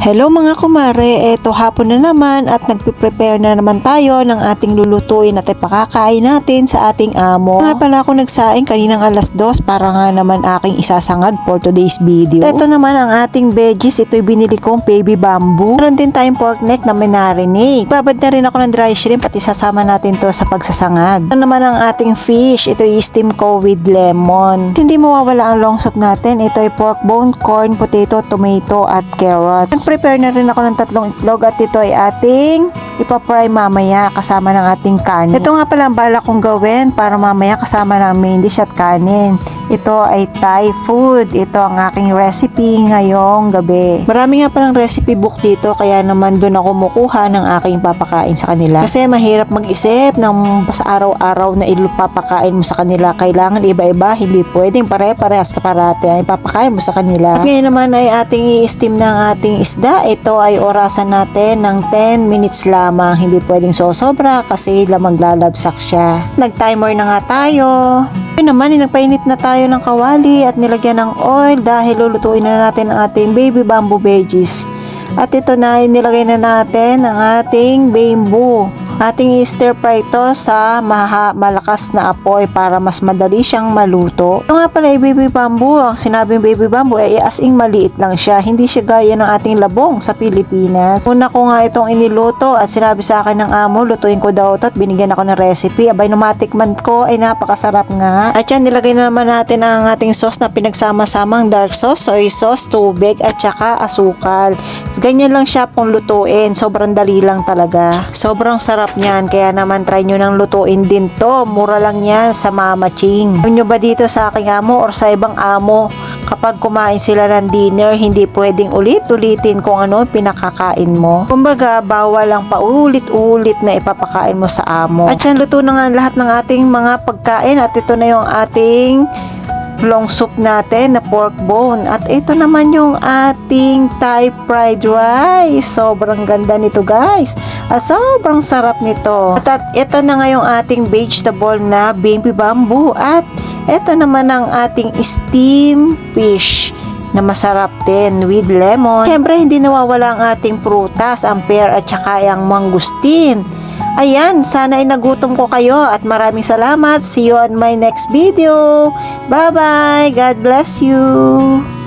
Hello mga kumare, eto hapon na naman at nagpe-prepare na naman tayo ng ating lulutuin at ipakakain natin sa ating amo. Nga pala ako nagsaing kaninang alas dos para nga naman aking isasangag for today's video. Ito naman ang ating veggies, ito'y binili kong baby bamboo. Meron din tayong pork neck na minarinate. Babad na rin ako ng dry shrimp at isasama natin to sa pagsasangag. Ito naman ang ating fish, ito'y steam ko with lemon. At hindi mawawala ang long soup natin, ito'y pork bone, corn, potato, tomato at carrots. Nag-prepare na rin ako ng tatlong itlog at ito ay ating ipapry mamaya kasama ng ating kanin. Ito nga pala ang balak kong gawin para mamaya kasama ng main dish at kanin. Ito ay Thai food. Ito ang aking recipe ngayong gabi. Marami nga palang recipe book dito kaya naman doon ako kumukuha ng aking papakain sa kanila. Kasi mahirap mag-isip ng sa araw-araw na ilupapakain mo sa kanila. Kailangan iba-iba, hindi pwedeng pare-parehas ka parate ang ipapakain mo sa kanila. At ngayon naman ay ating i-steam ng ating isda. Ito ay orasan natin ng 10 minutes lamang. Hindi pwedeng sosobra kasi lamang lalabsak siya. Nag-timer na nga tayo. Ayun naman, eh, nagpainit na tayo ng kawali at nilagyan ng oil dahil lulutuin na natin ang ating baby bamboo veggies. At ito na, nilagay na natin ang ating bamboo. Ating i-stir fry ito sa maha, malakas na apoy para mas madali siyang maluto. Ito nga pala ay baby bamboo. Ang sinabing baby bamboo ay as in maliit lang siya. Hindi siya gaya ng ating labong sa Pilipinas. Una ko nga itong iniluto at sinabi sa akin ng amo, lutuin ko daw ito at binigyan ako ng recipe. Abay, numatikman ko ay napakasarap nga. At yan, nilagay na naman natin ang ating sauce na pinagsama-samang dark sauce, soy sauce, tubig at saka asukal. Ganyan lang siya pong lutuin. Sobrang dali lang talaga. Sobrang sarap niyan. Kaya naman try nyo nang lutuin din to. Mura lang yan sa Mama Ching. Alam nyo ba dito sa aking amo or sa ibang amo, kapag kumain sila ng dinner, hindi pwedeng ulit-ulitin kung ano pinakakain mo. Kumbaga, bawal lang paulit-ulit na ipapakain mo sa amo. At yan, luto na nga lahat ng ating mga pagkain. At ito na yung ating long soup natin na pork bone. At ito naman yung ating Thai fried rice. Sobrang ganda nito guys. At sobrang sarap nito. At, at ito na nga yung ating vegetable na baby bamboo. At ito naman ang ating steam fish na masarap din with lemon. Siyempre, hindi nawawala ang ating prutas, ang pear at saka ang mangustin. Ayan, sana ay nagutom ko kayo at maraming salamat. See you on my next video. Bye-bye. God bless you.